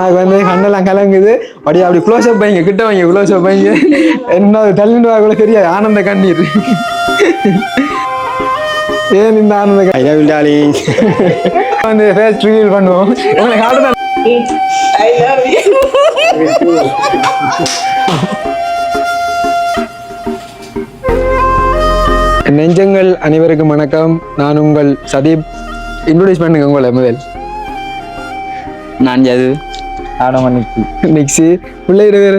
எனக்கு வந்து கண்ணெல்லாம் கலங்குது. அப்படியே அப்படி க்ளோஸ் அப் வைங்க கிட்ட வைங்க க்ளோஸ் அப் வைங்க. என்ன தள்ளிட்டு வா கூட தெரியாது. ஆனந்த கண்ணீர். ஏன் இந்த ஆனந்த கண்ணீர்? ஐ லவ் டார்லிங் வந்து ஃபேஸ் ரிவீல் பண்ணுவோம். உங்களுக்கு you. நெஞ்சங்கள் அனைவருக்கும் வணக்கம். நான் உங்கள் சதீப். இன்ட்ரோடியூஸ் பண்ணுங்க உங்களை முதல். நான் ஜது. ஆடமணிக்கு நெக்ஸ்ட் பிள்ளைகிற பேர்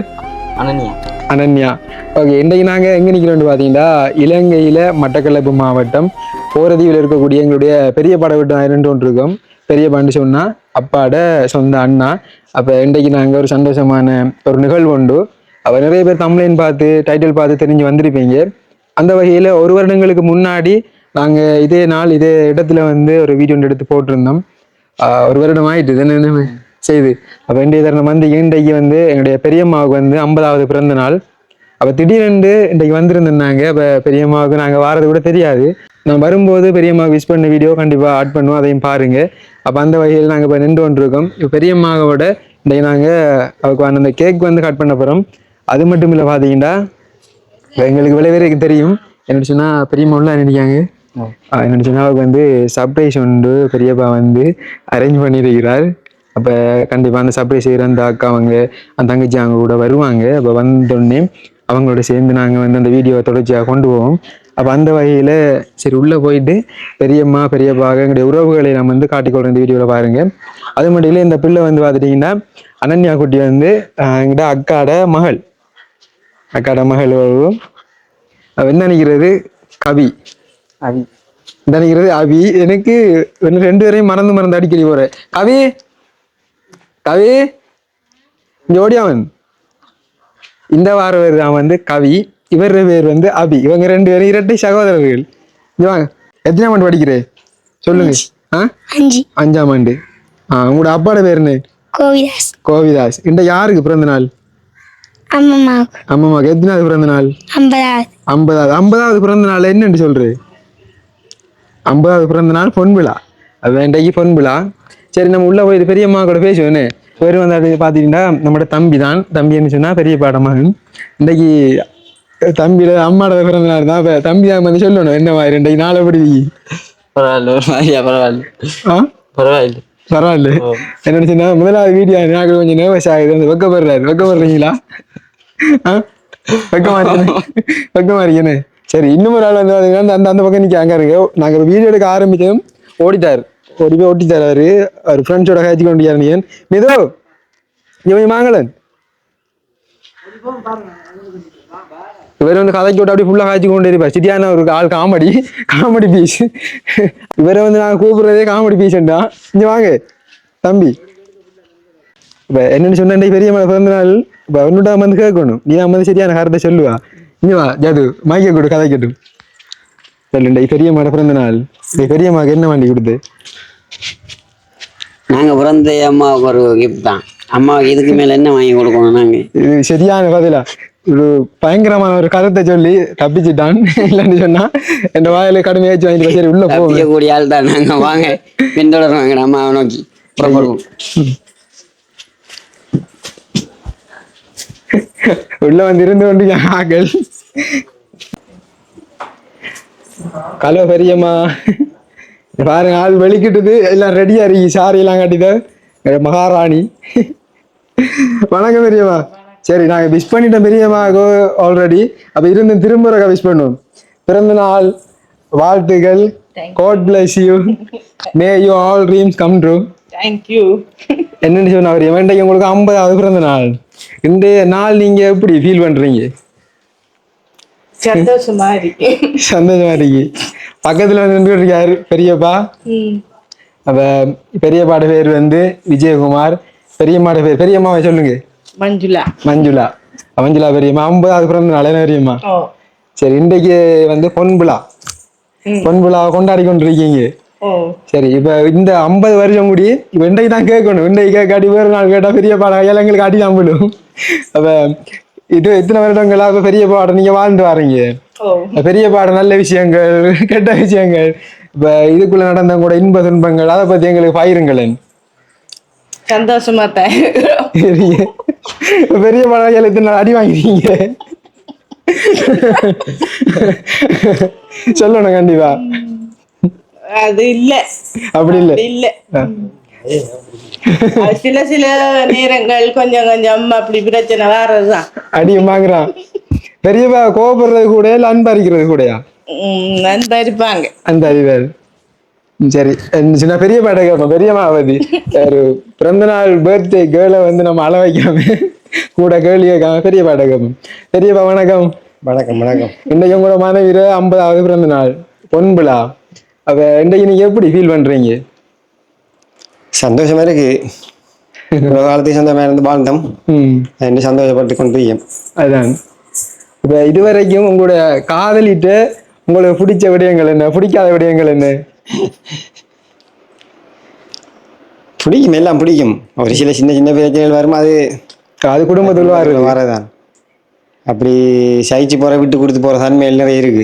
அனன்யா. அனன்யா. ஓகே இன்றைக்கு நாங்கள் எங்கே நிற்கிறோம்னு பார்த்தீங்கன்னா இலங்கையில் மட்டக்களப்பு மாவட்டம் போரதீவில் இருக்கக்கூடிய எங்களுடைய பெரிய படவட்டம் இரண்டு ஒன்று இருக்கோம். பெரிய பாண்டு சொன்னால் அப்பாட சொந்த அண்ணா. அப்போ இன்றைக்கு நாங்கள் ஒரு சந்தோஷமான ஒரு நிகழ்வு உண்டு. அப்போ நிறைய பேர் தமிழின் பார்த்து டைட்டில் பார்த்து தெரிஞ்சு வந்திருப்பீங்க. அந்த வகையில் ஒரு வருடங்களுக்கு முன்னாடி நாங்கள் இதே நாள் இதே இடத்துல வந்து ஒரு வீடியோ ஒன்று எடுத்து போட்டிருந்தோம். ஒரு வருடம் ஆயிட்டு என்ன? செய்து. அப்போ இன்றைய தருணம் வந்து இன்றைக்கு வந்து எங்களுடைய பெரியம்மாவுக்கு வந்து ஐம்பதாவது பிறந்த நாள். அப்போ திடீரென்று இன்றைக்கு வந்திருந்தாங்க அப்போ பெரியம்மாவுக்கு நாங்கள் வாரது கூட தெரியாது. நான் வரும்போது பெரியம்மாவுக்கு விஷ் பண்ண வீடியோ கண்டிப்பாக ஆட் பண்ணுவோம். அதையும் பாருங்க. அப்போ அந்த வகையில் நாங்கள் இப்போ நின்று கொண்டிருக்கோம். இப்போ பெரியம்மாவோட இன்றைக்கு நாங்கள் அவருக்கு அந்த கேக் வந்து கட் பண்ண போகிறோம் அது மட்டும் இல்லை பார்த்தீங்கன்னா இப்ப எங்களுக்கு விலை பேருக்கு தெரியும். என்ன சொன்னால் பெரியம்மா உள்ள நினைக்காங்க என்ன சொன்னால் அவருக்கு வந்து சர்ப்ரைஸ் உண்டு பெரியப்பா வந்து அரேஞ்ச் பண்ணியிருக்கிறார் அப்போ கண்டிப்பாக அந்த சர்ப்ரைஸ் செய்கிற அந்த அக்கா அவங்க அந்த தங்கச்சி அவங்க கூட வருவாங்க. அப்போ வந்தோடனே அவங்களோட சேர்ந்து நாங்கள் வந்து அந்த வீடியோவை தொடர்ச்சியாக கொண்டு போவோம். அப்போ அந்த வகையில் சரி உள்ளே போயிட்டு பெரியம்மா பெரியப்பாக எங்களுடைய உறவுகளை நம்ம வந்து காட்டிக்கொள்கிற இந்த வீடியோவில் பாருங்கள் அது மட்டும் இல்லை இந்த பிள்ளை வந்து பார்த்துட்டிங்கன்னா அனன்யா குட்டி வந்து எங்கிட்ட அக்காட மகள். அக்காட மகள் என்ன நினைக்கிறது? கவி அவி என்ன நினைக்கிறது? அவி எனக்கு ரெண்டு பேரையும் மறந்து மறந்து அடிக்கடி போறேன். கவி கவி? இங்க ஓடியாவன் இந்த வார பேர் தான் வந்து கவி. இவர் பேர் வந்து அபி. இவங்க ரெண்டு பேரும் இரட்டை சகோதரர்கள். இங்க வாங்க. எத்தனாம் ஆண்டு படிக்கிறே? சொல்லுங்க. ஆ? அஞ்சு. அஞ்சாம் ஆண்டு. ஆ உங்களோட அப்பாட பேர் என்ன? கோவிதாஸ். கோவிதாஸ். இந்த யாருக்கு பிறந்த நாள் அம்மம்மாவுக்கு. அம்மாவுக்கு எத்தனாவது பிறந்த நாள் ஐம்பதாவது. ஐம்பதாவது. ஐம்பதாவது பிறந்த நாள் என்னன்னு சொல்றது ஐம்பதாவது பிறந்த நாள் பொன் விழா அது இன்றைக்கு பொன் விழா சரி நம்ம உள்ள போய் பெரியம்மா கூட பேசுவோன்னு பேர் வந்து அது பார்த்துக்கிட்டா நம்மளோட தம்பி தான். தம்பி என்ன சொன்னா பெரிய பாடமகன். இன்றைக்கு தம்பியோட அம்மாவோட பிறந்த நாள் தான். அப்ப தம்பி தான் வந்து சொல்லணும் என்ன மாதிரி? இன்றைக்கு நாளை படி பரவாயில்ல ஒரு மாதிரியா பரவாயில்ல. ஆ? பரவாயில்ல. பரவாயில்ல. என்ன சொன்னா முதலாவது வீடியோ எனக்கு கொஞ்சம் நர்வஸ் ஆகுது. அந்த வெக்கப்படுறாரு. வெக்கப்படுறீங்களா? ஆ? வெக்கமா வெக்கமா இருக்கேன்னு சரி இன்னும் ஒரு ஆள் வந்து அந்த- அந்த பக்கம் நிக்க அங்க இருக்கு நாங்க வீடியோ எடுக்க ஆரம்பிச்சதும் ஓடிட்டார். ஓடி போய் ஓட்டிட்டார் அவரு அவர் ஃப்ரெண்ட்ஸோட காய்ச்சி கொண்டு நீ மிதோ இவன் மாங்கலன் இவர் வந்து கதைக்கு விட்டு அப்படியே ஃபுல்லாக காய்ச்சி கொண்டு இருப்பார் சரியான ஒரு ஆள் காமெடி காமெடி பீஸ் இவரை வந்து நாங்கள் கூப்பிடுறதே காமெடி பீஸ்ண்டா இங்க வாங்க தம்பி இப்போ என்னன்னு சொன்னே பெரிய பிறந்த நாள் இப்போ உன்னுட்டா வந்து கேட்கணும் நீ தான் வந்து சரியான காரத்தை சொல்லுவா இங்கே வா ஜாது மைக்க கொடு கதை கேட்டு சொல்லுண்டா பெரிய மலை பிறந்த நாள். இந்த பெரிய மகன் என்ன வண்டி கொடுத்து? நாங்க பிறந்த அம்மாவுக்கு ஒரு கிஃப்ட் தான். அம்மாவுக்கு இதுக்கு மேல என்ன வாங்கி கொடுக்கணும் நாங்க? இது சரியான பதிலா ஒரு பயங்கரமான ஒரு கருத்தை சொல்லி தப்பிச்சிட்டான். இல்லைன்னு சொன்னா என் வாயில கடுமையாச்சு வாங்கிட்டு சரி உள்ள போவோம் தப்பிக்கக்கூடிய ஆள் தான் நாங்க. வாங்க பின்தொடர்வாங்க அம்மாவை நோக்கி. புறப்படுவோம். உள்ள வந்து இருந்து கொண்டு ஆக்கள். கலோ பெரியம்மா. பாருங்க ஆள் வெளிக்கிட்டது எல்லாம் ரெடியா இருக்கு. சாரி எல்லாம் கட்டித மகாராணி. வணக்கம் பெரியம்மா. சரி நாங்க விஷ் பண்ணிட்டோம் பெரியம்மா ஆல்ரெடி அப்ப இருந்து திரும்ப விஷ் பண்ணுவோம் பிறந்த நாள் வாழ்த்துகள் God bless you may you all dreams come true Thank you. என்னன்னு சொன்னா அவர் இவன்டைக்கு உங்களுக்கு ஐம்பதாவது பிறந்த நாள். இந்த நாள் நீங்க எப்படி ஃபீல் பண்றீங்க? சந்தோஷமா இருக்கு சந்தோஷமா இருக்கு பக்கத்துல வந்து நின்றுட்டு இருக்காரு பெரியப்பா. அப்ப பெரியப்பாட பேர் வந்து விஜயகுமார். பெரியம்மாட பேர் பெரியம்மாவை சொல்லுங்க. மஞ்சுளா. மஞ்சுளா. மஞ்சுளா பெரியம்மா. ஐம்பதாவது பிறந்த நாள் பெரியம்மா? சரி இன்றைக்கு வந்து பொன்விழா. ம். பொன்விழாவை கொண்டாடி கொண்டிருக்கீங்க. சரி இப்ப இந்த ஐம்பது வருஷம் கூடி இப்ப இன்றைக்கு தான் கேட்கணும். இன்றைக்கு கேட்காட்டி வேறு நாள் கேட்டா பெரிய ஐயா எங்களுக்கு அடி தான் அப்ப இது எத்தனை வருடங்களா இப்ப பெரிய பாடம் நீங்க வாழ்ந்து வாரீங்க? பெரிய பாடம் நல்ல விஷயங்கள் கெட்ட விஷயங்கள் இப்ப இதுக்குள்ள நடந்த கூட இன்ப துன்பங்கள் அதை பத்தி எங்களுக்கு பயிருங்களேன் சந்தோஷமா. பெரிய படம் எத்தனை அடி வாங்கிட்டீங்க சொல்லணும் கண்டிப்பா. அது இல்ல. அப்படி இல்லை. இல்ல. சில சில நேரங்கள் கொஞ்சம் கொஞ்சம் அப்படி பிரச்சனை வர்றதுதான். அடியும் வாங்குறான். பெரியப்பா கோபப்படுறது கூட இல்லை அன்பரிக்கிறது கூடயா? அந்த அறிவார் சரி. என்ன சின்ன பெரிய பாட்டை கேட்போம். பெரியம்மாவதி ஒரு பிறந்த நாள் பர்த்டே கேர்ளை வந்து நம்ம அள வைக்காம கூட கேள்வி கேட்காம பெரிய பாட்டை கேட்போம். பெரியப்பா வணக்கம். வணக்கம் வணக்கம். இன்றைக்கு உங்களோட மனைவிர ஐம்பதாவது பிறந்த நாள் பொன் விழா. அப்ப இன்றைக்கு நீங்க எப்படி ஃபீல் பண்றீங்க? சந்தோஷமா இருக்கு இவ்வளவு காலத்துக்கு சொந்தமா இருந்து வாழ்ந்தோம். ம். என்று சந்தோஷப்பட்டு கொண்டிருக்கேன் அதான் இப்ப இதுவரைக்கும் உங்களுடைய காதலிட்டு உங்களுக்கு பிடிச்ச விடயங்கள் என்ன? பிடிக்காத விடயங்கள் என்ன? பிடிக்கும் எல்லாம் பிடிக்கும். ஒரு சில சின்ன சின்ன பிரச்சனைகள் வரும் அது அது குடும்பத்தில் வருது வரதான் அப்படி சகிச்சு போற விட்டு கொடுத்து போற தன்மைகள் நிறைய இருக்கு.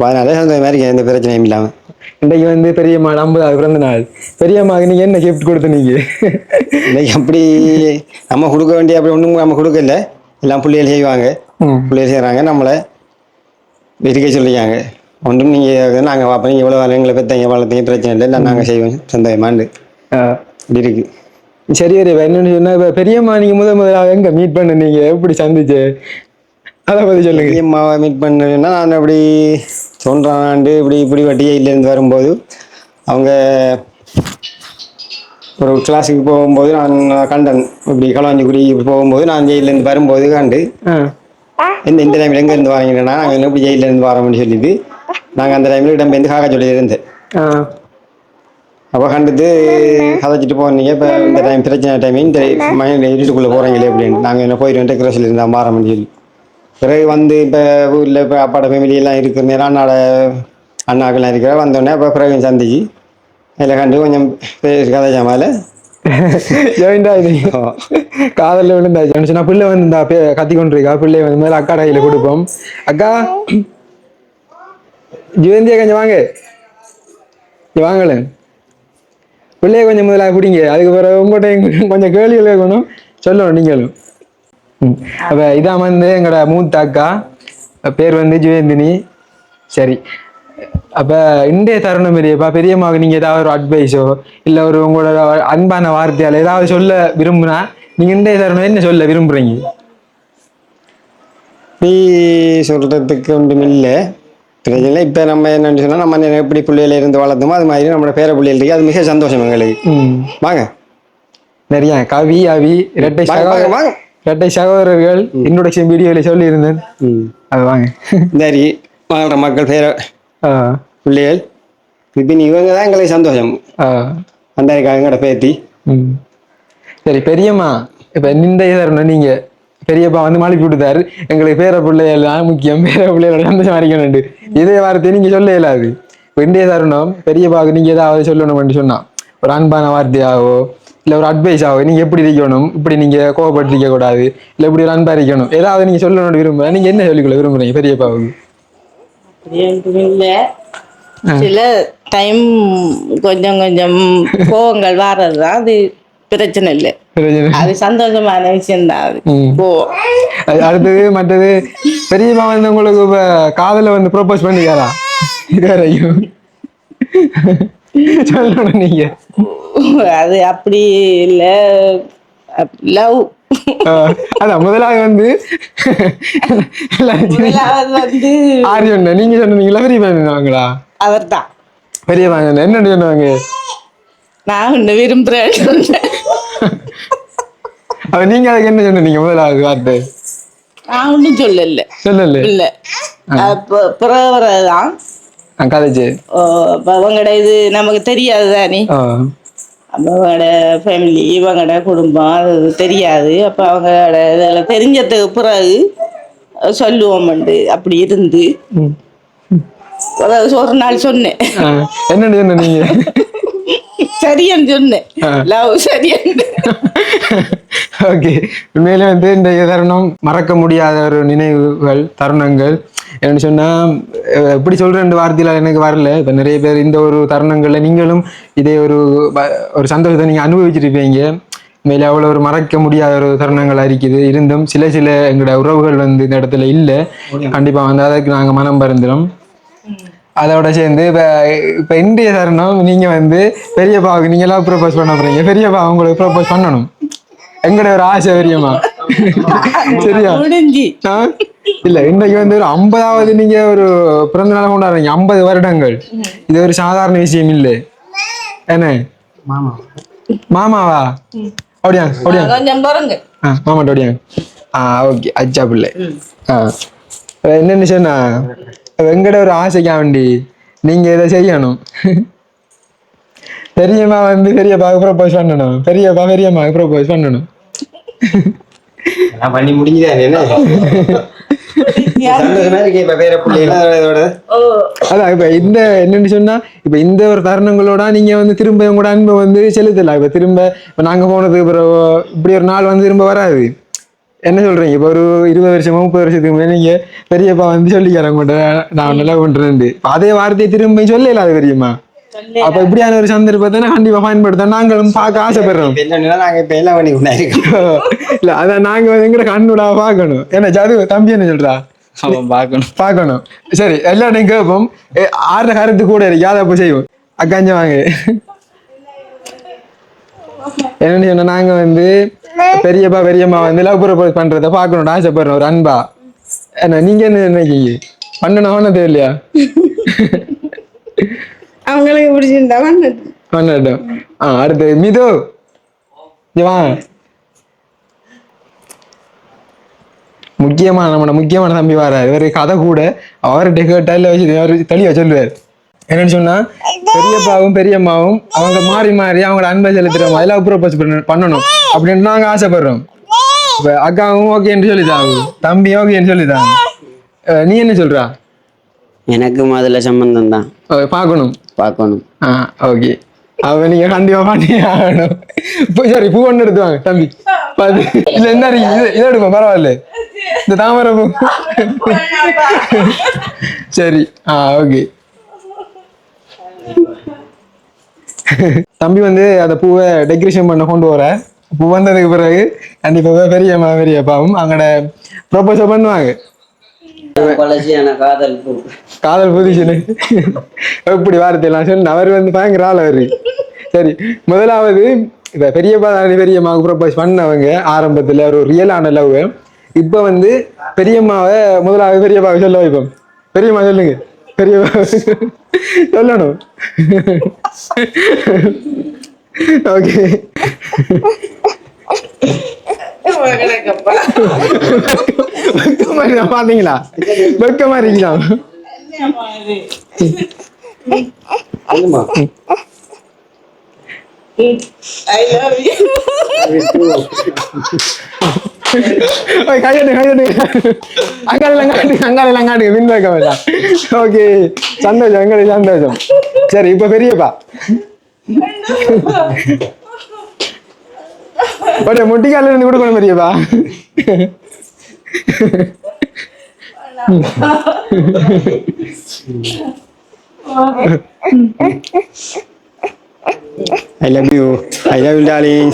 அதனால சந்தோஷமா இருக்கேன் எந்த பிரச்சனையும் இல்லாம. இன்றைக்கு வந்து பெரியம்மா ஐம்பதாவது பிறந்த நாள். பெரியம்மாக்கு நீங்க என்ன கிஃப்ட் கொடுத்தனீங்க இன்னைக்கு அப்படி நம்ம கொடுக்க வேண்டிய அப்படி ஒண்ணும் நம்ம கொடுக்கல. எல்லாம் பிள்ளைகள் செய்வாங்க. பிள்ளைகள் செய்றாங்க நம்மளை இருக்க சொல்லிக்காங்க ஒன்றும் நீங்க நாங்க பார்ப்போம். நீங்க எவ்வளவு எங்களை பெற்றீங்க வளர்த்தீங்க பிரச்சனை இல்லை. எல்லாம் நாங்க செய்வோம். சந்தோஷமாண்டு ஆ. இப்படி இருக்கு. சரி சரி என்னன்னு சொன்னா இப்ப பெரியம்மா நீங்க முதல் முதலாக எங்க மீட் பண்ணுனீங்க? எப்படி சந்திச்சு? அதை பத்தி சொல்லுங்க பெரியம்மாவை மீட் பண்ணேன்னா நான் அப்படி சொல்கிறாண்டு இப்படி இப்படி வட்டியிலேருந்து வரும்போது அவங்க ஒரு கிளாஸுக்கு போகும்போது நான் கண்டன் இப்படி களவாஞ்சிக்குடி போகும்போது நான் ஜெயிலேருந்து வரும்போது கண்டு. இந்த இந்த டைமில் எங்கேருந்து வரீங்கன்னா நாங்கள் எப்படி ஜெயிலேருந்து வரோம்னு சொல்லிட்டு நாங்கள் அந்த டைமில் இடம்பெயர்ந்து காக்கா சொல்லி இருந்தேன். அப்போ கண்டுட்டு கதைச்சிட்டு போனீங்க இப்போ இந்த டைம் பிரச்சனை டைம் இந்த மைண்ட் இருட்டுக்குள்ளே போகிறீங்களே அப்படின்னு நாங்கள் என்ன போயிட்டு வந்துட்டு கிரஸில் இருந்தால் மாறோம்னு சொல்லி பிறகு வந்து இப்போ ஊரில் இப்போ அப்பாட ஃபேமிலியெல்லாம் இருக்கிற நேரம் அண்ணாட அண்ணாக்கெல்லாம் இருக்கிற வந்தோடனே அப்போ பிறகு சந்திச்சு அதில் கண்டு கொஞ்சம் பேசி கதை மேல ஜாயிண்டா இது காதலில் விழுந்தாச்சு. நான் பிள்ளை வந்து இந்த கத்தி கொண்டிருக்கா? பிள்ளை வந்து மேல அக்கா கையில் கொடுப்போம். அக்கா ஜீவந்தியா கொஞ்சம் வாங்க. இங்க வாங்களேன் பிள்ளைய கொஞ்சம் முதலாக பிடிங்க. அதுக்கு பிறகு உங்கள்கிட்ட கொஞ்சம் கேள்விகள் கேட்கணும். சொல்லணும் நீங்களும். அப்ப இதான் வந்து எங்களோட மூத்த அக்கா. பேர் வந்து ஜுவேந்தினி சரி. அப்ப இன்றைய தருணம் பெரியப்பா பெரியம்மாவுக்கு நீங்க ஏதாவது ஒரு அட்வைஸோ இல்ல ஒரு உங்களோட அன்பான வார்த்தையால ஏதாவது சொல்ல விரும்புனா நீங்க இன்றைய தருணம் என்ன சொல்ல விரும்புறீங்க? நீ சொல்கிறதுக்கு ஒன்றும் இல்லை. பிரச்சனை இப்போ நம்ம என்னன்னு சொன்னால் நம்ம எப்படி பிள்ளையில இருந்து வளர்த்தோமோ அது மாதிரி நம்மளோட பேர பிள்ளைகள் இருக்கு. அது மிக சந்தோஷம் எங்களுக்கு. ம். வாங்க. நிறைய கவி அவி சகோதர வாங்க. இரட்டை சகோதரர்கள் இன்ட்ரோடக்ஷன் வீடியோல சொல்லி இருந்தேன் ம். அது வாங்க. சரி வாழ்கிற மக்கள் பேர பிள்ளைகள். இப்போ இவங்க தான் எங்களுக்கு சந்தோஷம். அந்த எங்களோட பேத்தி. சரி பெரியம்மா இப்ப இந்த தருணம் நீங்க பெரியப்பா வந்து மழுப்பி விட்டுதாரு எங்களுக்கு பேர பிள்ளைகள்லாம் முக்கியம். பேர பிள்ளைகளோட சந்தோஷம் அடிக்கணும் இதே வார்த்தை நீங்க சொல்ல இயலாது. இப்ப இன்றைய தருணம் பெரியப்பாவுக்கு நீங்க ஏதாவது சொல்லணும்னு சொன்னா ஒரு அன்பான வார்த்தையாவோ இல்ல ஒரு அட்வைஸ் ஆகோ நீங்க எப்படி இருக்கணும்? இப்படி நீங்க கோவப்பட்டிருக்க கூடாது. இல்ல இப்படி ஒரு அன்பா இருக்கணும். ஏதாவது நீங்க சொல்லணும்னு விரும்புறேன் நீங்க என்ன சொல்லிக்கொள்ள விரும்புறீங்க பெரியப்பாவுக்கு? சில டைம் கொஞ்சம் கொஞ்சம் கோவங்கள் வர்றதுதான் அது பிரச்சனை இல்லை. அது சந்தோஷமான விஷயம்தான் அது. ம். கோவம் அது அடுத்தது மற்றது பெரியம்மா வந்து உங்களுக்கு இப்ப காதல வந்து ப்ரோபோஸ் பண்ணிக்காரா இது வரைக்கும்? சொல்லணும் நீங்க. அது அப்படி இல்லை. லவ். அதான் முதலாவது வந்து முதலாவது வந்து ஆரியண்ணா நீங்க சொன்னீங்களா பெரிய பண்ணுவாங்களா? அவர் தான் பெரிய என்ன சொன்னாங்க? நான் உன்னை விரும்புறேன் அப்ப நீங்க அதுக்கு என்ன சொன்னீங்க முதலாவது வார்த்தை? நான் ஒன்றும் சொல்லல. சொல்லல. இல்ல. பிறகுதான் நான் கதைச்சு அவங்களோட இது நமக்கு தெரியாது தானே அவங்களோட ஃபேமிலி இவங்களோட குடும்பம் அது தெரியாது. அப்போ அவங்களோட இதில் தெரிஞ்சதுக்கு பிறகு சொல்லுவோம்ண்டு அப்படி இருந்து. அதாவது ஒரு நாள் சொன்னேன். என்னன்னு சொன்ன நீங்க? சரியன்னு சொன்னேன். லவ் சரியன்னு. ஓகே உண்மையிலே வந்து இந்த தருணம் மறக்க முடியாத ஒரு நினைவுகள் தருணங்கள் என்ன சொன்னா அஹ் எப்படி சொல்ற ரெண்டு வார்த்தையில எனக்கு வரல. இப்ப நிறைய பேர் இந்த ஒரு தருணங்கள்ல நீங்களும் இதே ஒரு ஒரு சந்தோஷத்தை நீங்க அனுபவிச்சிருப்பீங்க. மேலே அவ்வளோ ஒரு மறக்க முடியாத ஒரு தருணங்கள் இருக்குது. இருந்தும் சில சில எங்களோட உறவுகள் வந்து இந்த இடத்துல இல்லை. கண்டிப்பா வந்து அதற்கு நாங்க மனம் பருந்துறோம் அதோட சேர்ந்து இப்ப இப்ப இந்திய தருணம் நீங்க வந்து பெரியப்பாவுக்கு நீங்க எல்லாம் ப்ரப்போஸ் பண்ண போறீங்க. பெரியப்பா உங்களுக்கு ப்ரப்போஸ் பண்ணணும். எங்களோட ஒரு ஆசை பெரியம்மா. சரியா? முடிஞ்சு? இல்ல இன்னைக்கு வந்து ஒரு ஐம்பதாவது நீங்க ஒரு பிறந்த நாள் கொண்டாடுறீங்க. ஐம்பது வருடங்கள். இது ஒரு சாதாரண விஷயம் இல்லை. என்ன? மாமா. மாமாவா? அப்படியா அப்படியா? ஆ மாமாட்ட அப்படியா? ஆ ஓகே அச்சா பிள்ளை. ஆ. என்னன்னு சொன்னா வெங்கட ஒரு ஆசைக்கா வேண்டி நீங்க இதை செய்யணும். பெரியம்மா வந்து பெரியப்பாவுக்கு ப்ரப்போஸ் பண்ணணும். பெரியப்பா பெரியம்மாவுக்கு ப்ரப்போஸ் பண்ணணும். பண்ணி முடிஞ்சுதான் என்ன? அதான். இப்ப இந்த என்னன்னு சொன்னா இப்ப இந்த ஒரு தருணங்களோட நீங்க வந்து திரும்ப உங்களோட அன்பை வந்து செலுத்தலாம் இப்ப திரும்ப இப்ப நாங்க போனதுக்கு பிறகு இப்படி ஒரு நாள் வந்து திரும்ப வராது. என்ன சொல்றீங்க? இப்ப ஒரு இருபது வருஷமோ முப்பது வருஷத்துக்கு முன்னாடி நீங்க பெரியப்பா வந்து சொல்லிக்கிறேன் உங்கள்கிட்ட நான் நல்லா பண்றேன் அதே வார்த்தையை திரும்ப சொல்லல அது பெரியம்மா? அப்ப இப்படியான ஒரு சந்தர்ப்பத்தை நான் கண்டிப்பா பயன்படுத்த நாங்களும் பார்க்க ஆசைப்படுறோம். நாங்க இப்ப எல்லாம் பண்ணி இல்ல அதான் நாங்க வந்து எங்கட கண்ணுடா பார்க்கணும். என்ன ஜது தம்பி என்ன சொல்றா? அவன் பார்க்கணும். பார்க்கணும். சரி எல்லாரும் கேட்போம் ஏ, ஆறுற கருத்து கூட இருக்கு அதை அப்போ செய்வோம். அக்காஞ்ச வாங்க. என்னன்னு சொன்னா நாங்க வந்து பெரியப்பா பெரியம்மா வந்து லவ் ப்ரப்போஸ் பண்றத பார்க்கணும் ஆசைப்படுறோம். ஒரு அன்பா. என்ன நீங்க என்ன நினைக்கீங்க பண்ணணும் இல்லையா அவங்களுக்கு பிடிச்சிருந்தா பண்ணது பண்ணட்டும் ஆ அடுத்து மிது. வா. முக்கியமான நம்மளோட முக்கியமான தம்பி வராரு. இவரு கதை கூட அவர்கிட்ட கேட்டா இல்ல வச்சு அவர் தெளிவா சொல்லுவார். என்னன்னு சொன்னா பெரியப்பாவும் பெரியம்மாவும் அவங்க மாறி மாறி அவங்களோட அன்பை செலுத்துற மாதிரி லவ் ப்ரப்போஸ் பண்ணணும் அப்படின்னு நாங்க ஆசைப்படுறோம். இப்ப அக்காவும் ஓகேன்னு சொல்லிட்டாங்க தம்பியும் ஓகேன்னு அஹ் நீ என்ன சொல்றா? எனக்கு முதல்ல சம்பந்தம் தான் பார்க்கணும். பார்க்கணும். ஆ ஓகே அவ நீங்க கண்டிப்பா பண்ணி ஆகணும். சாரி பூ ஒன்று எடுத்து வாங்க தம்பி. பாத்து இல்ல என்ன இது இதை எடுப்போம் பரவாயில்ல. இந்த தாமரை பூ. சரி ஆ ஓகே தம்பி வந்து அந்த பூவை டெக்கரேஷன் பண்ண கொண்டு வர. பூ வந்ததுக்கு பிறகு கண்டிப்பாக பெரியம்மா பாவம் அங்கட ப்ரொபோசல் பண்ணுவாங்க. பழசியான காதல் பூ. காதல் புதிச்சுன்னு எப்படி வார்த்தையெல்லாம் சொல்லி. அவர் வந்து பயங்கர ஆள் அவரு. சரி முதலாவது இப்ப பெரியப்பா தானே பெரியம்மாவுக்கு ப்ரப்போஸ் பண்ணவங்க ஆரம்பத்துல ஒரு ரியலான லவ் இப்ப வந்து பெரியம்மாவை முதலாவது பெரியப்பாவை சொல்ல வைப்போம். பெரியம்மா சொல்லுங்க. பெரியம்மா சொல்லணும். ஓகே வெக்கமா இருக்கா பாத்தீங்களா? வெக்கமா இருக்கலாம் சொல்லுமா ஐ லவ் யூ ஓய், கையெடு கையெடு அங்காளெல்லாம் காட்டுங்க அங்காளெல்லாம் காட்டுங்க வேண்டாம் ஓகே. சந்தோஷம் எங்களுக்கு சந்தோஷம். சரி இப்ப பெரியப்பா. ஓடே முட்டிக்கால இருந்து கொடுக்கணும் பெரியப்பா I love you I love you darling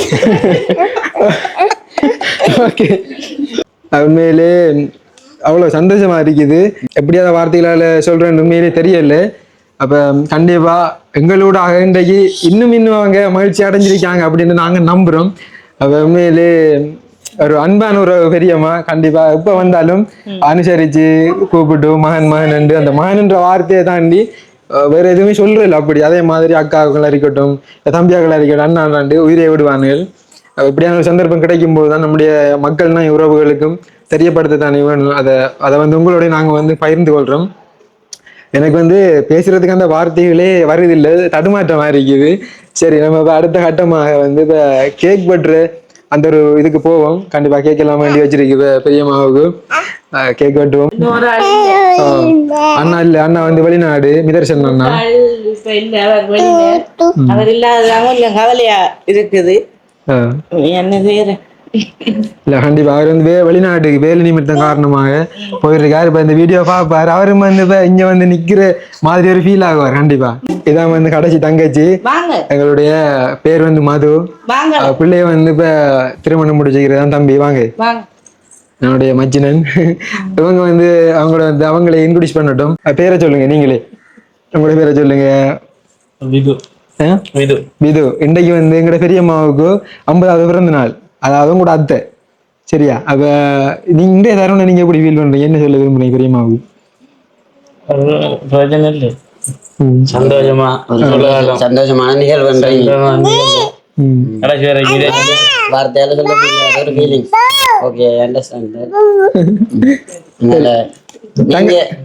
okay உண்மையிலே அவ்வளோ சந்தோஷமா இருக்குது. எப்படியாத வார்த்தைகளால் சொல்றேன்னு உண்மையிலே தெரியல. அப்ப கண்டிப்பா எங்களோட இன்றைக்கு இன்னும் இன்னும் அவங்க மகிழ்ச்சி அடைஞ்சிருக்காங்க அப்படின்னு நாங்க நம்புறோம். அப்ப உண்மையிலே ஒரு அன்பான ஒரு பெரியம்மா கண்டிப்பா. எப்ப வந்தாலும் அனுசரிச்சு கூப்பிட்டு மகன் மகன் என்று அந்த மகன்ன்ற வார்த்தையை தாண்டி வேற எதுவுமே சொல்றதில்ல அப்படி. அதே மாதிரி அக்காக்கள் இருக்கட்டும் தம்பியாக்கள் இருக்கட்டும் அண்ணாண்டு உயிரை விடுவார்கள் அஹ் இப்படியான ஒரு சந்தர்ப்பம் கிடைக்கும் போது தான் நம்முடைய மக்கள்னா உறவுகளுக்கும் தெரியப்படுத்த தானே வேணும் அதை அதை வந்து உங்களோட நாங்கள் வந்து பகிர்ந்து கொள்கிறோம் எனக்கு வந்து பேசுறதுக்கு அந்த வார்த்தைகளே வருதில்லை தடுமாற்றமா இருக்குது. சரி நம்ம இப்ப அடுத்த கட்டமாக வந்து இப்போ கேக் பட்ரு அந்த ஒரு இதுக்கு போவோம். கண்டிப்பா கேக் எல்லாம் வேண்டி வச்சிருக்கு இப்ப பெரியம்மாவுக்கு கேக் வெட்டுவோம். அண்ணா இல்ல. அண்ணா வந்து வெளிநாடு. மிதர்சன் அண்ணா. அவர் இல்லாததாங்க கொஞ்சம் கவலையா இருக்குது. என்ன செய்யற இல்ல கண்டிப்பா. அவர் வந்து வே- வெளிநாட்டுக்கு வேலை நிமித்தம் காரணமாக போயிருக்காரு இப்ப இந்த வீடியோ பார்ப்பாரு. அவரும் வந்து இப்ப இங்க வந்து நிக்கிற மாதிரி ஒரு ஃபீல் ஆகுவார் கண்டிப்பா. இதான் வந்து கடைசி தங்கச்சி. வாங்க. எங்களுடைய பேர் வந்து மது. வாங்க. அவ பிள்ளைய வந்து இப்ப திருமணம் முடிச்சுக்கிறதான் தம்பி. வாங்க. வாங்க. என்னுடைய மச்சினன். இவங்க வந்து அவங்கள வந்து அவங்களை இன்ட்ரோடியூஸ் பண்ணட்டும். பேரை சொல்லுங்க நீங்களே. உங்களோட பேரை சொல்லுங்க? விது. விது. இன்றைக்கு வந்து எங்களோட பெரியம்மாவுக்கு ஐம்பதாவது பிறந்த நாள் அதாவது உங்களோட அத்தை. சரியா? அப்ப நீங்க இந்த தருணம் நீங்க எப்படி ஃபீல் பண்றீங்க? என்ன சொல்ல விரும்புறீங்க பிரச்சனை இல்லை. சந்தோஷமா சந்தோஷமான நிகழ்வுன்றீங்க ம். கடைசி வரைக்கும் இதே வார்த்தையால சொல்ல முடியாத. ஒரு ஃபீலிங் ஓகே அண்டர்ஸ்டாண்ட்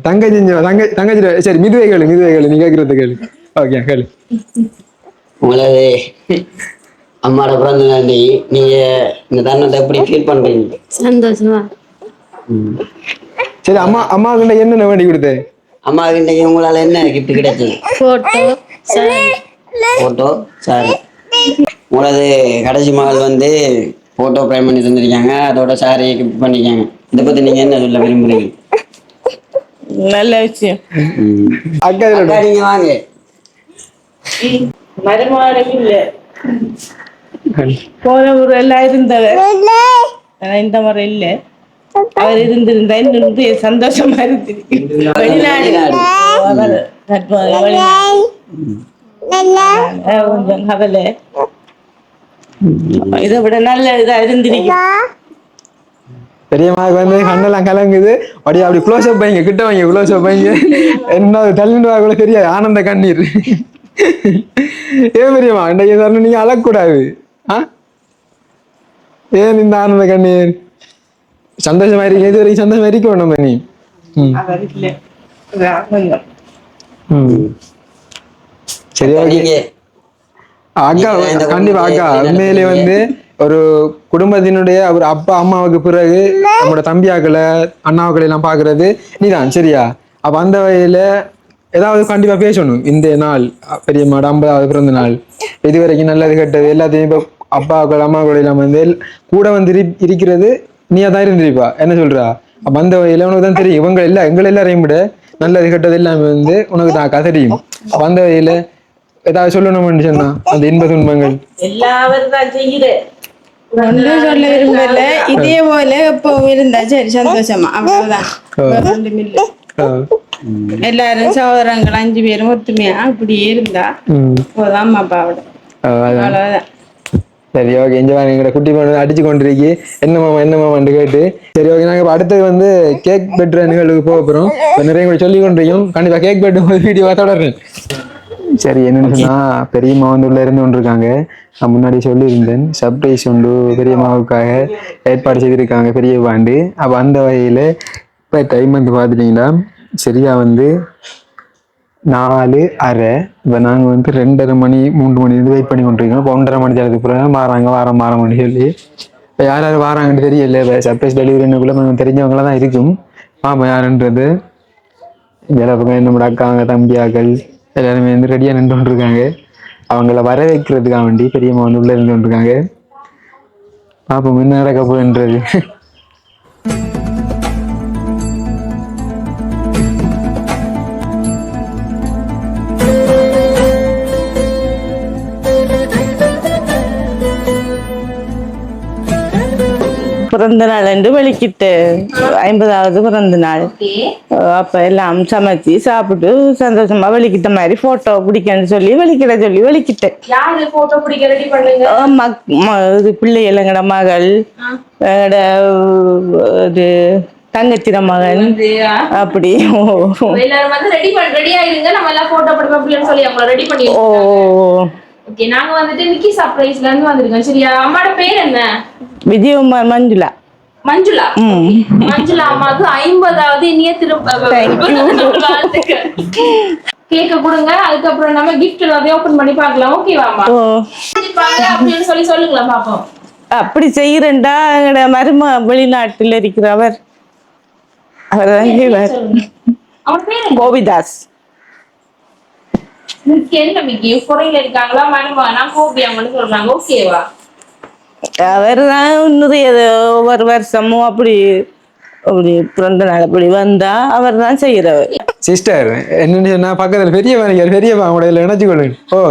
தங்கச்சி தங்க தங்கச்சி சரி மிதுவை கேளு மிதுவை கேளு. நீ கேட்கறது கேளு. ஓகே கேளு. உங்களது அம்மாவோட பிறந்த நாள் நீங்க இந்த தருணத்தை எப்படி ஃபீல் பண்றீங்க? சந்தோஷமா. சரி அம்மா அம்மாவுக்கு என்னென்ன வேண்டி கொடுத்த? அம்மாவுக்கு இன்னைக்கு உங்களால என்ன கிஃப்ட் கிடைச்சது? போட்டோ போட்டோ சாரி உங்களது கடைசி மகள் வந்து போட்டோ ஃப்ரேம் பண்ணி தந்திருக்காங்க. அதோட சாரி கிஃப்ட் பண்ணிருக்காங்க. இதை பத்தி நீங்க என்ன சொல்ல விரும்புறீங்க? நல்ல விஷயம். அக்கா நீங்க வாங்க. மருமகனும் இல்ல. போன ஊர் எல்லாம் இருந்தவர் ஆனா இந்த முறை இல்ல. அவர் இருந்திருந்தா இன்னும் சந்தோஷமா இருந்திருக்கு. வெளிநாடு. கொஞ்சம் கவலை. இதை விட நல்ல இதா இருந்திருக்கு. பெரியம்மாவுக்கு வந்து கண்ணெல்லாம் கலங்குது. அப்படியே அப்படி க்ளோஸ் அப் வைங்க கிட்ட வைங்க க்ளோஸ் அப் வைங்க. என்ன தள்ளிட்டு வா கூட தெரியாது. ஆனந்த கண்ணீர். ஏன் பெரியம்மா இன்றைக்கு நீங்க அழக்கூடாது. ஏன் இந்த ஆனந்த கண்ணீர்? சந்தோஷமா இருக்கீங்க இது வரைக்கும் சந்தோஷமா இருக்க. வேணும் நீ சரி ஓகே அக்கா கண்டிப்பா அக்கா உண்மையிலே வந்து ஒரு குடும்பத்தினுடைய ஒரு அப்பா அம்மாவுக்கு பிறகு நம்மளோட தம்பியாக்களை அண்ணாக்களை எல்லாம் பாக்குறது நீதான் சரியா? அப்ப அந்த வகையில ஏதாவது கண்டிப்பா பேசணும். இந்த நாள் பெரியம்மாட ஐம்பதாவது பிறந்த நாள். இது வரைக்கும் நல்லது கெட்டது எல்லாத்தையும் இப்ப அப்பாக்கள் அம்மாக்கள் எல்லாம் வந்து கூட வந்து இரு- இருக்கிறது நீயா தான் இருந்திருப்பா. என்ன சொல்றா? அப்ப அந்த வகையில உனக்கு தான் தெரியும். இவங்க எல்லாம் எங்களை எல்லாரையும் விட நல்லது கெட்டது எல்லாமே வந்து உனக்கு தான் அக்கா தெரியும் அப்ப அந்த வகையில ஏதாவது சொல்லணும்னு சொன்னா அந்த இன்ப துன்பங்கள். எல்லாரும் தான் செய்கிறேன் ஒன்றும் சொல்ல விரும்பல. இதே போல எப்பவும் இருந்தா சரி சந்தோஷமா. அவ்வளவுதான். இல்ல. எல்லாரும் சகோதரங்கள் அஞ்சு பேரும் ஒத்துமையா? அப்படியே இருந்தா அம்மா அப்பாவோட. அவ்வளவுதான். சரி ஓகே இங்கே வாங்க எங்களை குட்டி பொண்ணு அடிச்சு கொண்டிருக்கி. என்ன மாமா என்ன மாமான்னு கேட்டு. சரி ஓகே நாங்கள் அடுத்தது வந்து கேக் பெட்ற நிகழ்வுக்கு போக போகிறோம் நிறைய கூட சொல்லி கொண்டிருக்கோம் கண்டிப்பாக கேக் பெட்டு ஒரு வீடியோவாக தொடர்றேன் சரி என்னன்னு சொன்னா பெரியம்மா வந்து உள்ளே இருந்து கொண்டிருக்காங்க. நான் முன்னாடி சொல்லியிருந்தேன். சர்ப்ரைஸ் உண்டு பெரியம்மாவுக்காக ஏற்பாடு செய்திருக்காங்க பெரிய பாண்டு அப்போ அந்த வகையில் இப்போ டைம் வந்து பார்த்துட்டிங்கன்னா சரியா வந்து நாலு அரை. இப்போ நாங்கள் வந்து ரெண்டரை மணி மூன்று மணி வந்து வெயிட் பண்ணி கொண்டிருக்கோம். இப்போ ஒன்றரை மணி நேரத்துக்கு பிறகு மாறாங்க வாரம் வாரம் சொல்லி. இப்போ யார் யார் வாராங்கன்னு தெரியல. இப்போ சர்ப்ரைஸ் டெலிவரினுக்குள்ள நம்ம தெரிஞ்சவங்களாம் தான் இருக்கும். பாப்போம் யாருன்றது. வேலை பக்கம் நம்மளோட அக்காங்க தம்பியாக்கள் எல்லாருமே வந்து ரெடியாக நின்று கொண்டிருக்காங்க. அவங்கள வர வைக்கிறதுக்காக வேண்டி பெரியம்மா வந்து உள்ளே இருந்து கொண்டிருக்காங்க. பாப்போம் என்ன நடக்க போகுன்றது பிறந்த நாள் என்று வெளிக்கிட்டு ஐம்பதாவது பிறந்த நாள். அப்ப எல்லாம் சமைச்சு சாப்பிட்டு சந்தோஷமா வெளிக்கிட்ட மாதிரி போட்டோ பிடிக்கன்னு சொல்லி வெளிக்கிட சொல்லி வெளிக்கிட்டேன். பிள்ளைகள் எங்கட மகள். எங்கட இது தங்கச்சிர மகன் அப்படி. ஓ. ஓகே நாங்க வந்துட்டு மிக்கி சர்ப்ரைஸ்ல இருந்து வந்திருக்கோம். சரியா? அம்மாவோட பேர் என்ன? விஜயகுமார் மஞ்சுளா. மஞ்சுளா? மஞ்சுளா அம்மாவுக்கு ஐம்பதாவது இனிய வாழ்த்துக்கள். கேக்க கொடுங்க அதுக்கப்புறம் நம்ம கிஃப்ட் எல்லாத்தையும் ஓபன் பண்ணி பார்க்கலாம். ஓகேவா அப்படின்னு சொல்லி சொல்லுங்களா பாப்போம். அப்படி செய்யறேன்டா எங்கட மரும வெளிநாட்டில் இருக்கிறவர். அவர் என்ன? கோபிதாஸ். என்ன மிக்கி? குறையில இருக்காங்களா மருமகனா கோபி அவங்கன்னு சொல்றாங்க. ஓகேவா அவர் தான் நிறைய ஒவ்வொரு வருஷமும் அப்படி அப்படி பிறந்த நாள் அப்படி வந்தா அவர் தான் செய்யறவர் சிஸ்டர் என்னன்னு சொன்னா பக்கத்துல பெரிய மணிக்கார் பெரிய அவங்கள நினைச்சு கொள்ளுங்க ஓ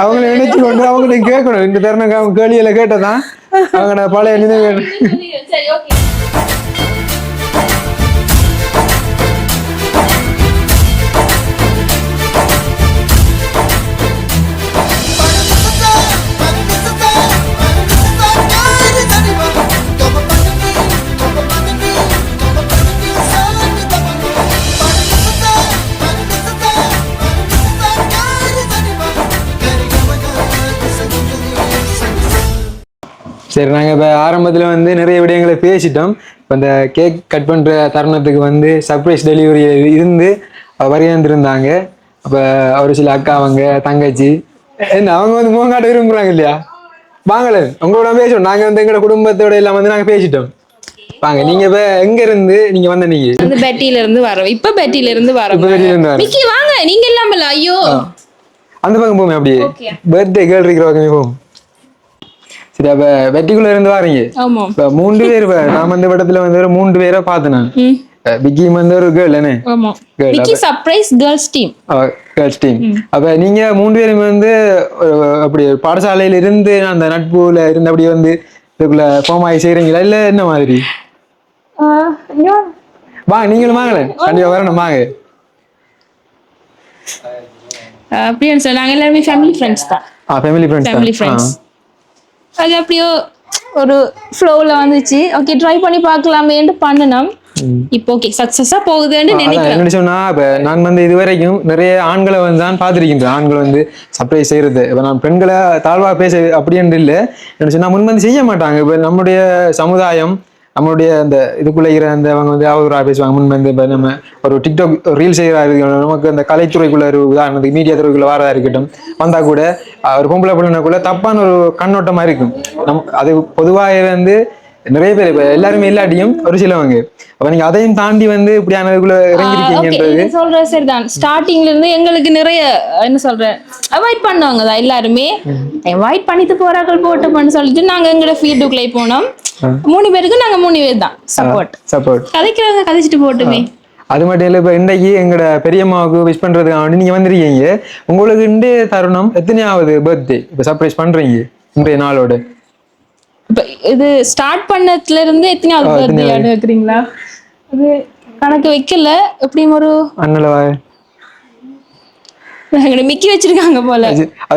அவங்கள நினைச்சு கொண்டு அவங்களுக்கு கேட்கணும். இந்த தருணம் அவங்க கேள்வியில கேட்டதான். அவங்க பழைய நினைவு சரி நாங்கள் இப்போ ஆரம்பத்தில் வந்து நிறைய விடயங்களை பேசிட்டோம். இப்போ இந்த கேக் கட் பண்ணுற தருணத்துக்கு வந்து சர்ப்ரைஸ் டெலிவரி இருந்து வரையாந்துருந்தாங்க அப்போ ஒரு சில அக்கா அவங்க தங்கச்சி என்ன அவங்க வந்து முகங்காட்ட விரும்புகிறாங்க இல்லையா? வாங்களே உங்களோட பேசுவோம். நாங்கள் வந்து எங்களோட குடும்பத்தோட எல்லாம் வந்து நாங்கள் பேசிட்டோம். வாங்க நீங்கள் இப்போ எங்கே இருந்து நீங்கள் வந்த நீங்கள் வந்து பெட்டில இருந்து வரோம் இப்ப பெட்டில இருந்து வரோம் இப்போ வெளியில இருந்து வர மிக்கி வாங்க. நீங்க இல்லாமல ஐயோ. அந்த பக்கம் போமே அப்படியே. பர்த்டே கேர்ள் இருக்கிற பக்கமே போகும் சரி அப்போ வெட்டிக்குள்ளே இருந்து வாரீங்க. ஆமா. இப்ப மூன்று பேர் நான் வந்த இடத்துல வந்து ஒரு மூன்று பேரை பார்த்தேன் நான். விக்கி வந்து ஒரு கேர்ள் என்ன Mickey surprise girls team girls team அப்ப நீங்க மூன்று பேரும் வந்து அப்படி பாடசாலையில இருந்து அந்த நட்புல இருந்து அப்படியே வந்து இதுக்குள்ள ஃபார்ம் ஆகி செய்றீங்களா? இல்ல என்ன மாதிரி? வாங்க நீங்களும் வாங்களேன் கண்டிப்பா வரணும் வாங்க. அப்படின்னு சொல்லி நாங்க எல்லாருமே ஃபேமிலி ஃப்ரெண்ட்ஸ் தான். ஆ ஃபேமிலி ஃபேமிலி ஃப்ரெண்ட்ஸ் ஃப்ரெண்ட்ஸ் அது அப்படியோ ஒரு ஃப்ளோவில் வந்துச்சு. ஓகே ட்ரை பண்ணி பார்க்கலாமேன்ட்டு பண்ணினோம். இப்போ ஓகே சக்ஸஸாக போகுதுன்னு நினைக்கிறேன் என்ன சொன்னா இப்ப நான் வந்து இதுவரைக்கும் நிறைய ஆண்களை வந்து தான் பார்த்திருக்கின்றேன். ஆண்கள் வந்து சர்ப்ரைஸ் செய்யறது. இப்ப நான் பெண்களை தாழ்வா பேச அப்படின்னு இல்லை. என்ன சொன்னா முன் வந்து செய்ய மாட்டாங்க. இப்ப நம்முடைய சமுதாயம் நம்மளுடைய அந்த இதுக்குள்ள இருக்கிற அந்த அவங்க வந்து அவதூறாக பேசுவாங்க. முன் வந்து நம்ம ஒரு டிக்டாக் ரீல் செய்யறா இருக்கட்டும் நமக்கு அந்த கலைத்துறைக்குள்ள ஒரு உதாரணத்துக்கு மீடியா துறைக்குள்ள வரதா இருக்கட்டும் வந்தா கூட ஒரு பொம்பளை பிள்ளைக்குள்ள தப்பான ஒரு கண்ணோட்டமா இருக்கும். நம் அது பொதுவாக வந்து நிறைய பேர் இப்ப எல்லாருமே இல்லாட்டியும் ஒரு சிலவங்க. அப்ப நீங்க அதையும் தாண்டி வந்து இப்படியானதுக்குள்ள இறங்கிருக்கீங்கன்றது சொல்ற சரிதான். ஸ்டார்டிங்ல இருந்து எங்களுக்கு நிறைய என்ன சொல்றேன் அவாய்ட் பண்ணவங்க தான் எல்லாருமே. அவாய்ட் பண்ணிட்டு போறார்கள் போட்டோம்னு சொல்லிட்டு நாங்க எங்களோட ஃபீல்டுக்குள்ளே போனோம். மூணு பேருக்கு நாங்க மூணு பேர் தான் சப்போர்ட் சப்போர்ட் கதைக்கிறவங்க கதைச்சிட்டு போட்டுமே. அது மட்டும் இல்லை இப்போ இன்றைக்கு எங்களோட பெரியம்மாவுக்கு விஷ் பண்றதுக்காக வேண்டி நீங்க வந்திருக்கீங்க. உங்களுக்கு இன்றைய தருணம் எத்தனையாவது பர்த்டே இப்போ சர்ப்ரைஸ் பண்றீங்க இன்றைய நாளோட. இப்ப இது ஸ்டார்ட் பண்ணதுல இருந்து எத்தனையாவது பர்த்டே? வைக்கிறீங்களா அது கணக்கு வைக்கல எப்படியும் ஒரு அண்ணலவா எங்களை மிக்கி வச்சிருக்காங்க போல.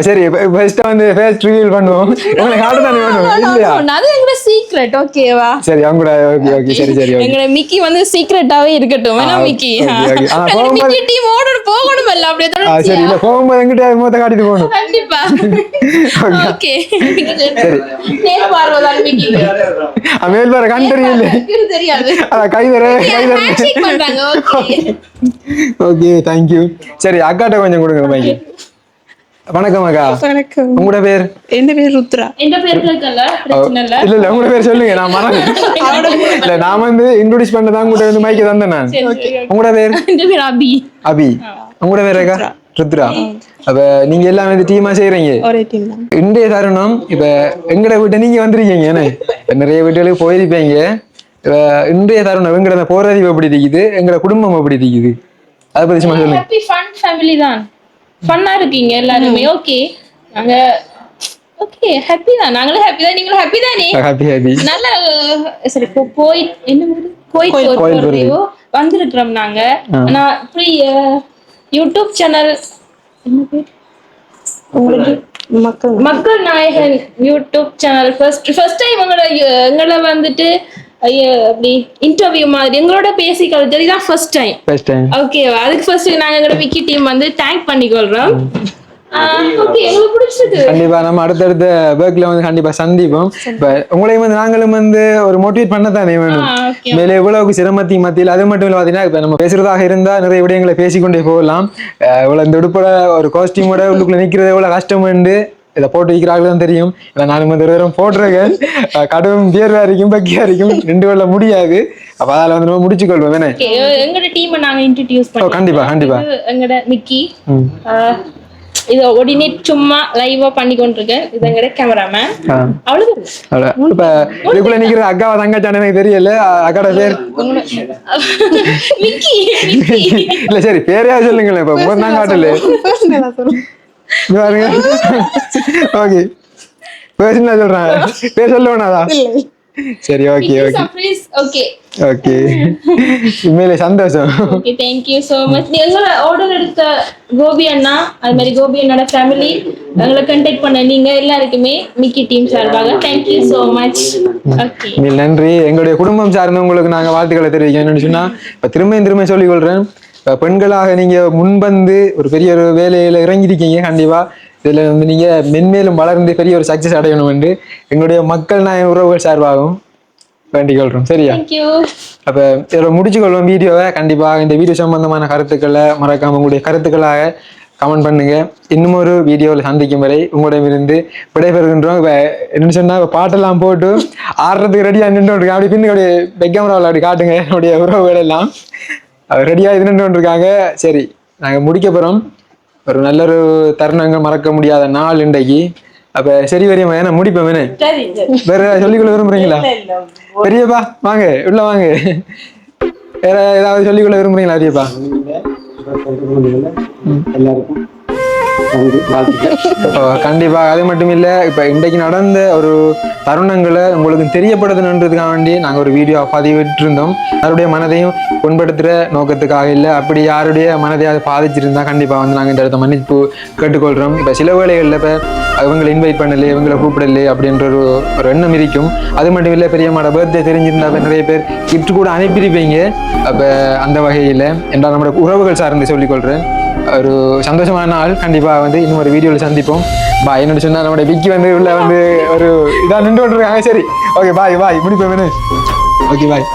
சரி ஃபர்ஸ்ட் வந்து ஃபர்ஸ்ட் ரிவீல் பண்ணுவோம். உங்களுக்கு தானே வேணும் இல்லையா? அது எங்களோட சீக்ரெட் ஓகேவா சரி அவங்க ஓகே ஓகே சரி சரி மிக்கி வந்து சீக்ரெட்டாவே இருக்கட்டும். வேணா மிக்கி. மிக்கி டீம் ஓட போகணும் இல்ல அப்படியே ஆ சரி. இல்லை போகும்போது எங்கிட்ட மூத்த காட்டிட்டு போகணும். கண்டிப்பா. ஓகே. சரி. நேர் பார்வதான் மிக்கி. வர தெரியாது. கை ஓகே ஓகே தேங்க்யூ சரி அக்காட்ட கொஞ்சம் கொடுங்க. மைக்கு வணக்கம் அக்கா. வணக்கம். உங்களோட பேர்? என் பேர் ருத்ரா. எந்த பேர் இருக்கல பிரச்சனை இல்ல. இல்ல உங்களோட பேர் சொல்லுங்க. நான் மறந்து. இல்ல நான் வந்து இன்ட்ரோடியூஸ் பண்ணதான் உங்கள்கிட்ட வந்து மைக்க தந்தேன் நான். உங்களோட பேர்? எந்த பேர் அபி. அபி. உங்களோட பேர் அக்கா? ருத்ரா. அப்ப நீங்க எல்லாம் வந்து டீமா செய்யறீங்க ஒரே டீம் தான். இன்றைய தருணம் இப்ப எங்கட வீட்டை நீங்க வந்திருக்கீங்க நிறைய வீட்டுகளுக்கு போயிருப்பீங்க. இன்றைய தருணம் எங்கட போறது எப்படி இருக்குது எங்கட குடும்பம் எப்படி இருக்குது அதை பத்தி சும்மா சொல்லுங்க. ஹாப்பி ஃபன் ஃபேமிலி தான். ஃபன்னா இருக்கீங்க எல்லாருமே. ஓகே நாங்க ஓகே ஹாப்பி தான். நாங்களும் ஹாப்பி தான் நீங்களும் ஹாப்பி தானே? ஹாப்பி ஹாப்பி நல்ல சரி இப்போ போய் என்ன ஊரு? கோயில் கோயில் போறதையோ வந்திருக்கிறோம் நாங்க. ஆனா இப்படி யூடியூப் சேனல் என்ன பேர்? உங்களுக்கு மக்கள். மக்கள் நாயகன் YouTube channel first first time எங்களோட எங்களை வந்துட்டு அப்படி இன்டர்வியூ மாதிரி. எங்களோட பேசி கழிச்சது இதான் ஃபர்ஸ்ட் டைம் ஃபர்ஸ்ட் டைம் ஓகேவா அதுக்கு ஃபர்ஸ்ட் நாங்க எங்களோட விக்கி டீம் வந்து தேங்க் பண்ணிக்கொள்றோம். ஓகே கண்டிப்பா நம்ம அடுத்தடுத்த ஒர்க்ல வந்து கண்டிப்பா சந்திப்போம். இப்ப உங்களையும் வந்து நாங்களும் வந்து ஒரு மோட்டிவேட் பண்ணத்தானே வேணும். ஆ, okay. மேலே சிரமத்தின் மத்தியில் அது மட்டும் இல்லை பார்த்தீங்கன்னா இப்ப நம்ம பேசுறதாக இருந்தா நிறைய விடயங்களை பேசிக்கொண்டே போகலாம். இவ்வளவு இந்த உடுப்போட ஒரு காஸ்டியூமோட உள்ளுக்குள்ள நிக்கிறது எவ்வளவு கஷ்டம் உண்டு. இதை போட்டு வைக்கிறார்கள் தான் தெரியும். ஏன்னா நானும் வந்து ஒரு தடவை போட்டிருக்கேன் கடும் வியர்வா இருக்கும் பக்கியா இருக்கும் ரெண்டு கொள்ள முடியாது. அப்ப அதில் வந்து நம்ம முடிச்சுக்கொள்வோம் என்ன? ஓகே எங்களோட டீமை நாங்க இன்ட்ரடியூஸ் ஓ, கண்டிப்பா, கண்டிப்பா. எங்களோட மிக்கி. இதை உடனே சும்மா லைவா பண்ணி கொண்டிருக்கேன். இது எங்கட கேமராமேன். அவ்வளவு அவ்வளோ இப்ப இதுக்குள்ள நிக்கிற அக்காவை தங்கச்சான எனக்கு தெரியல. அக்காட பேர்? இல்ல சரி பேரையா சொல்லுங்களேன். இப்ப முகம் தான் காட்டல பாருங்க. ஓகே. பேர் சொல்றேன். பேர் சொல்ல வேணாதா? சரி okay okay surprise okay okay உண்மையிலே சந்தோஷம். Okay thank you so much எங்களை ஆர்டர் எடுத்த கோபி அண்ணா? அது மாதிரி கோபி அண்ணோட ஃபேமிலி எங்களை கண்டெக்ட் பண்ண நீங்க எல்லாருக்குமே மிக்கி டீம் சார்பாக thank you so much okay நன்றி. எங்களுடைய குடும்பம் சார்ந்தவங்களுக்கு நாங்க வாழ்த்துக்களை என்னன்னு சொன்னா இப்ப திரும்பியும் திரும்ப சொல்லிக் கொள்றேன். பெண்களாக நீங்க முன்வந்து ஒரு பெரிய ஒரு வேலையில இறங்கியிருக்கீங்க கண்டிப்பா. இதுல வந்து நீங்க மென்மேலும் வளர்ந்து பெரிய ஒரு சக்சஸ் அடையணும் என்று எங்களுடைய மக்கள் நாயக உறவுகள் சார்பாகவும் வேண்டிக் கொள்றோம் சரியா? அப்ப இதோட முடிச்சுக்கொள்வோம் வீடியோவை கண்டிப்பா இந்த வீடியோ சம்பந்தமான கருத்துக்களை மறக்காம உங்களுடைய கருத்துக்களாக கமெண்ட் பண்ணுங்க. இன்னும் ஒரு வீடியோவில் சந்திக்கும் வரை உங்களிடமிருந்து விடைபெறுகின்றோம். இப்ப என்னன்னு சொன்னா இப்ப பாட்டெல்லாம் போட்டு ஆடுறதுக்கு ரெடியா நின்று அப்படி பின்னாடி அப்படியே பெக்கேமராவில் அப்படி காட்டுங்க. என்னுடைய உறவுகள் எல்லாம். ரெடியா இது நின்று இருக்காங்க. சரி நாங்க முடிக்க போறோம். ஒரு நல்ல ஒரு தருணங்கள் மறக்க முடியாத நாள் இன்றைக்கு. அப்ப சரி வரையமா ஏன்னா முடிப்பேன் வேணே சரி சரி. வேற சொல்லிக்கொள்ள விரும்புறீங்களா? பெரியப்பா வாங்க உள்ள வாங்க. வேற ஏதாவது சொல்லிக்கொள்ள விரும்புறீங்களா பெரியப்பா? எல்லாருக்கும் கண்டிப்பாக அது மட்டும் இல்லை இப்போ இன்றைக்கு நடந்த ஒரு தருணங்களை உங்களுக்கு தெரியப்படுத்தணுன்றதுக்காக வேண்டி நாங்கள் ஒரு வீடியோ பதிவிட்டிருந்தோம். யாருடைய மனதையும் புண்படுத்துகிற நோக்கத்துக்காக இல்லை அப்படி யாருடைய மனதை அது பாதிச்சிருந்தா கண்டிப்பாக வந்து நாங்கள் இந்த இடத்த மன்னிப்பு கேட்டுக்கொள்கிறோம் இப்போ சில வேலைகளில் இப்போ இவங்களை இன்வைட் பண்ணலை இவங்களை கூப்பிடல அப்படின்ற ஒரு ஒரு எண்ணம் இருக்கும். அது மட்டும் இல்லை பெரியம்மாட பர்த்டே தெரிஞ்சிருந்தா நிறைய பேர் கிஃப்ட் கூட அனுப்பியிருப்பீங்க. அப்போ அந்த வகையில் என்றால் நம்மளோட உறவுகள் சார்ந்து சொல்லிக்கொள்கிறேன் ஒரு சந்தோஷமான நாள். கண்டிப்பாக வந்து இன்னும் ஒரு வீடியோவில் சந்திப்போம். பாய் என்னோட சொன்னால் நம்மளுடைய விக்கி வந்து உள்ள வந்து ஒரு இதாக நின்று கொண்டிருக்காங்க. சரி. ஓகே பாய் பாய் முடிப்பேன் ஓகே பாய்